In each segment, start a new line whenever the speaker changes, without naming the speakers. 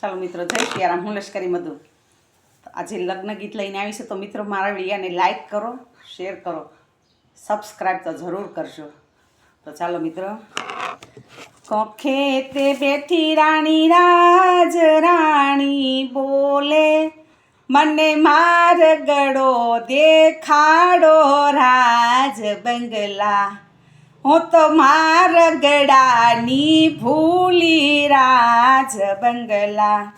ચાલો મિત્રો, જય સિયારામ હું લશ્કરી મધુ. આજે લગ્ન ગીત લઈને આવી છે, તો મિત્રો મારા વિડીયાને લાઈક કરો શેર કરો સબસ્ક્રાઈબ તો જરૂર કરજો. તો ચાલો મિત્રો. કોખે તે બેઠી રાણી, રાજ રાણી બોલે, મને માર ગડો દેખાડો, રાજ બંગલા. હું તો માર ગડાની ભૂલી રાજ બંગલા.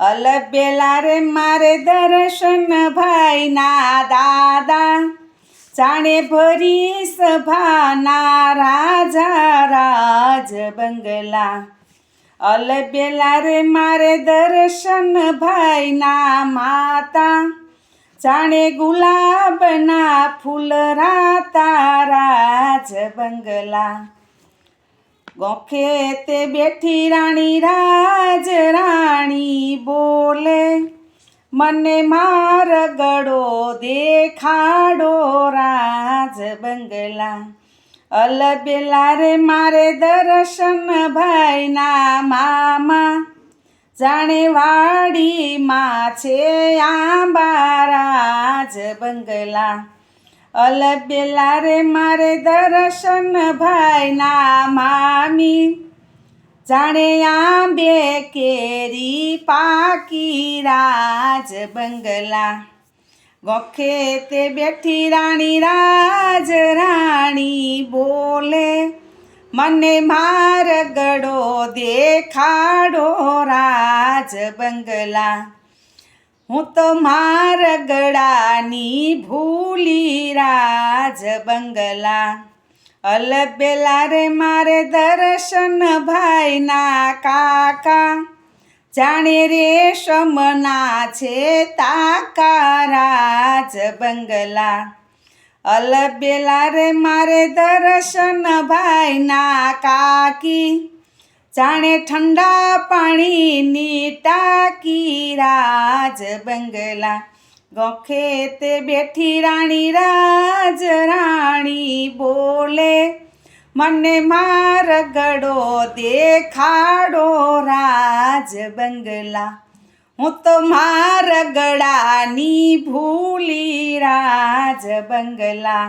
અલબેલા રે મારે દર્શન ભાઈના દાદા. જાણે ભરી સભાના રાજા રાજ બંગલા. અલબેલા રે મારે દર્શન ભાઈના માતા. જાણે ગુલાબના ફૂલ રાતા રાજ બંગલા ગોખે તે બેઠી રાણી રાજ રાણી બોલે મને માર ગળો દેખાડો રાજ બંગલા અલબેલા રે મારે દર્શન ભાઈના મામા જાણે વાડીમાં છે આંબારાજ બંગલા. અલબેલા રે મારે દર્શન ભાઈના મામી. જાણે આંબે કેરી પાકી રાજ બંગલા. વખે તે બેઠી રાણી રાજ મને માર ગળો દેખાડો રાજ બંગલા. હું તો માર ગળાની ભૂલી રાજ બંગલા. અલબેલા રે મારે દર્શન ભાઈના કાકા. જાણે રેશમના છે તાકા રાજ બંગલા. અલબેલા રે મારે દર્શન ભાઈના કાકી. જાણે ઠંડા પાણીની ટાંકી રાજ બંગલા. ગોખે તે બેઠી રાણી રાજ રાણી બોલે, મને માર ગડો દેખાડો રાજ બંગલા. હું તો માર ગળાની ભૂલી રાજ બંગલા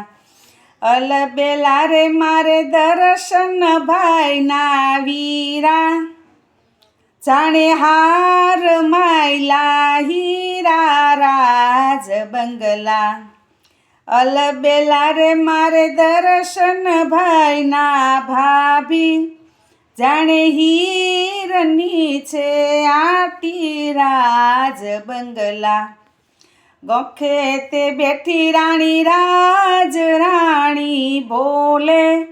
અલબેલા રે મારે દર્શન ભાઈના વીરા જાણે હાર માયલા હીરા રાજ બંગલા અલબેલા રે મારે દર્શન ભાઈના ભાભી જાણે હીરની છે આટી રાજ બંગલા. ગોખે તે બેઠી રાણી રાજ રાણી બોલે,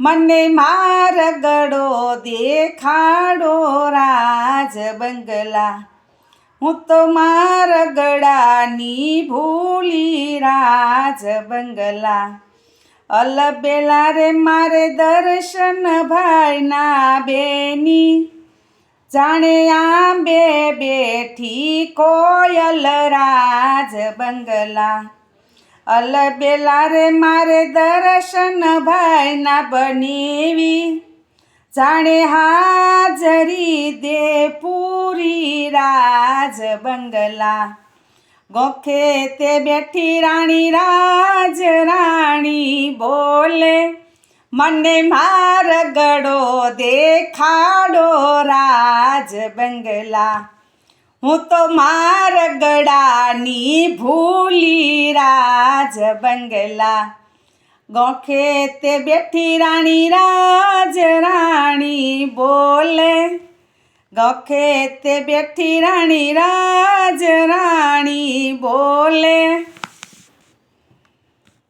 મને માર ગડો દેખાડો રાજ બંગલા. હું તો માર ગળાની ભૂલી રાજ બંગલા. અલબેલા રે મારે દર્શન ભાઈના બેની જાણે આંબે બેઠી કોયલ રાજ બંગલા અલબેલા રે મારે દર્શન ભાઈના બનેવી જાણે હાજરી દે પૂરી રાજ બંગલા ગોખે તે બેઠી રાણી રાજ રાણી બોલે, મને માર ગડો દેખાડો રાજ બંગલા. હું તો માર ગડાની ભૂલી રાજ બંગલા. ગોખે તે બેઠી રાણી રાજ રાણી બોલે ગોખે તે બેઠી રાણી રાજ રાણી બોલે.